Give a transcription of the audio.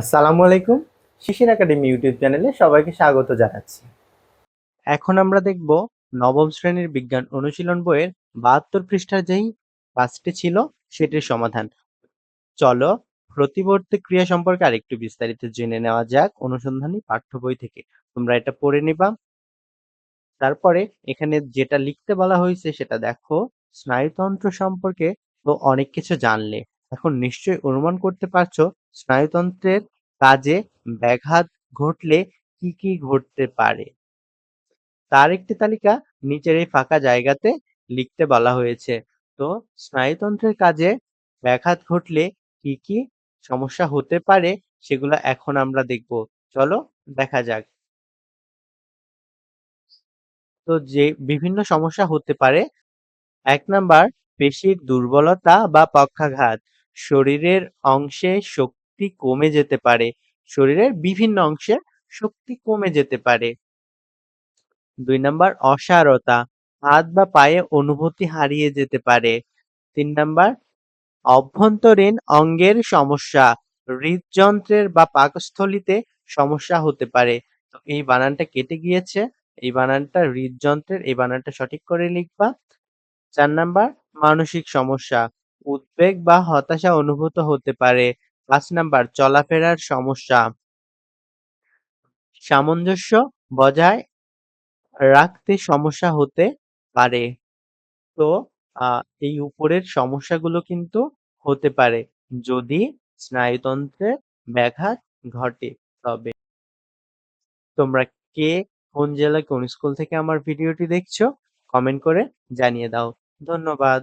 আসসালামু আলাইকুম। শিশির academy YouTube চ্যানেলে সবাইকে স্বাগত জানাচ্ছি। এখন আমরা দেখব নবম শ্রেণির বিজ্ঞান অনুশীলন বইয়ের বাহাত্তর পৃষ্ঠার যেই কাজটি ছিল সেটির সমাধান। চলো প্রতিবর্তী ক্রিয়া সম্পর্কে আরেকটু বিস্তারিত জেনে নেওয়া যাক অনুসন্ধানী পাঠ্য বই থেকে। তোমরা এটা পড়ে নিবা। তারপরে এখানে যেটা লিখতে বলা হয়েছে সেটা দেখো, স্নায়ুতন্ত্র সম্পর্কে তো অনেক কিছু জানলে। এখন নিশ্চয়ই অনুমান করতে পারছ স্নায়ুতন্ত্রের কাজে ব্যাঘাত ঘটলে কি কি ঘটতে পারে? তার একটি তালিকা নিচের এই ফাঁকা জায়গাতে লিখতে বলা হয়েছে। তো স্নায়ুতন্ত্রের কাজে ব্যাঘাত ঘটলে কি কি সমস্যা হতে পারে সেগুলো এখন আমরা দেখব। চলো দেখা যাক। তো যে বিভিন্ন সমস্যা হতে পারে, এক নাম্বার, পেশির দুর্বলতা বা পক্ষাঘাত। শরীরের অংশে শক্তি কমে যেতে পারে। শরীরের বিভিন্ন অংশে শক্তি কমে যেতে পারে। দুই নাম্বার, অসারতা। হাত বা পায়ে অনুভূতি হারিয়ে যেতে পারে। তিন নাম্বার, অভ্যন্তরীণ অঙ্গের সমস্যা। হৃদযন্ত্রের বা পাকস্থলীতে সমস্যা হতে পারে। তো এই বানানটা কেটে গিয়েছে। এই বানানটা হৃদযন্ত্রের, এই বানানটা সঠিক করে লিখবা। চার নাম্বার, মানসিক সমস্যা। উদ্বেগ বা হতাশা অনুভূত হতে পারে। পাঁচ নাম্বার, চলাফেরার সমস্যা। সামঞ্জস্য বজায় রাখতে সমস্যা হতে পারে। তো এই উপরের সমস্যাগুলো কিন্তু হতে পারে যদি স্নায়ুতন্ত্রে ব্যাঘাত ঘটে তবে। তোমরা কে কোন জেলা কোন স্কুল থেকে আমার ভিডিওটি দেখছ, কমেন্ট করে জানিয়ে দাও। ধন্যবাদ।